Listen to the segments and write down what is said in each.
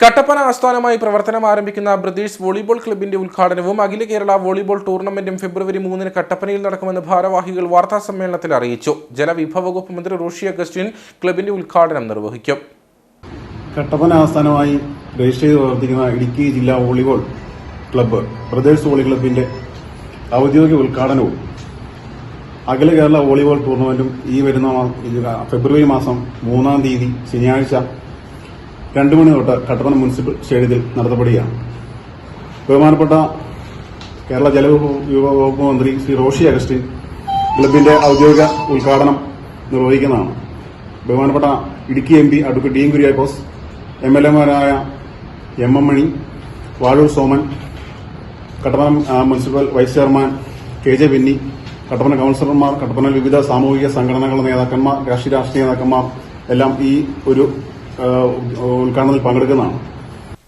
കട്ടപ്പന ആസ്ഥാനമായി പ്രവർത്തനം ആരംഭിക്കുന്ന ബ്രദേഴ്സ് വോളിബോൾ ക്ലബിന്റെ ഉദ്ഘാടനവും അഖില കേരള വോളിബോൾ ടൂർണമെന്റും ഫെബ്രുവരി മൂന്നിന് കട്ടപ്പനയിൽ നടക്കുമെന്ന് ഭാരവാഹികൾ വാർത്താ സമ്മേളനത്തിൽ അറിയിച്ചു. ജലവിഭവ വകുപ്പ് മന്ത്രി റോഷി അഗസ്റ്റിൻ ക്ലബിന്റെ ഉദ്ഘാടനം നിർവഹിക്കും. കട്ടപ്പന ആസ്ഥാനമായി രജിസ്റ്റർ ചെയ്ത് പ്രവർത്തിക്കുന്ന ഇടുക്കി ജില്ലാ വോളിബോൾ ക്ലബ്ബ് ബ്രദേഴ്സ് വോളി ക്ലബിന്റെ ഔദ്യോഗിക ഉദ്ഘാടനവും അഖില കേരള വോളിബോൾ ടൂർണമെന്റും ഈ വരുന്ന ഫെബ്രുവരി മാസം മൂന്നാം തീയതി ശനിയാഴ്ച രണ്ടു മണി തൊട്ട് കട്ടപ്പന മുനിസിപ്പൽ സ്റ്റേഡിയത്തിൽ നടത്തപ്പെടുകയാണ്. ബഹുമാനപ്പെട്ട കേരള ജലവിഭവ വകുപ്പ് മന്ത്രി ശ്രീ റോഷി അഗസ്റ്റിൻ ക്ലബിന്റെ ഔദ്യോഗിക ഉദ്ഘാടനം നിർവഹിക്കുന്നതാണ്. ബഹുമാനപ്പെട്ട Idukki M P advocate D M Kuriakose M L എമാരായ M M Mani Vazhoor Soman Kattappana municipal vice chairman K J Binny Kattappana കൌൺസിലർമാർ Kattappana വിവിധ സാമൂഹിക സംഘടനകളുടെ നേതാക്കന്മാർ രാഷ്ട്രീയ രാഷ്ട്രീയ നേതാക്കന്മാർ എല്ലാം ഈ ഒരു ഉദ്ഘാടനത്തിൽ പങ്കെടുക്കുന്നതാണ്.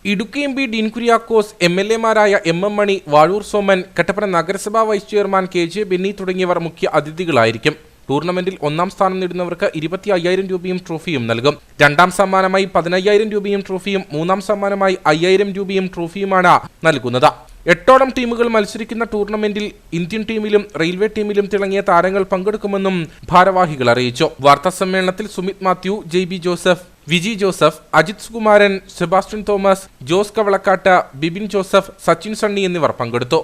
Idukki M P Dean Kuriakose M L എമാരായ M M Mani Vazhoor Soman Kattappana നഗരസഭാ vice chairman K J Benny തുടങ്ങിയവർ മുഖ്യ അതിഥികളായിരിക്കും. ടൂർണമെന്റിൽ ഒന്നാം സ്ഥാനം നേടുന്നവർക്ക് ഇരുപത്തി അയ്യായിരം രൂപയും ട്രോഫിയും നൽകും. രണ്ടാം സമ്മാനമായി പതിനയ്യായിരം രൂപയും ട്രോഫിയും മൂന്നാം സമ്മാനമായി അയ്യായിരം രൂപയും ട്രോഫിയുമാണ് നൽകുന്നത്. എട്ടോളം ടീമുകൾ മത്സരിക്കുന്ന ടൂർണമെന്റിൽ ഇന്ത്യൻ ടീമിലും റെയിൽവേ ടീമിലും തിളങ്ങിയ താരങ്ങൾ പങ്കെടുക്കുമെന്നും ഭാരവാഹികൾ അറിയിച്ചു. വാർത്താ സമ്മേളനത്തിൽ സുമിത് മാത്യു ജെയ് ബി ജോസഫ് വിജി ജോസഫ് അജിത് സുകുമാരൻ സെബാസ്റ്റ്യൻ തോമസ് ജോസ് കവളക്കാട്ട് ബിബിൻ ജോസഫ് സച്ചിൻ സണ്ണി എന്നിവർ പങ്കെടുത്തു.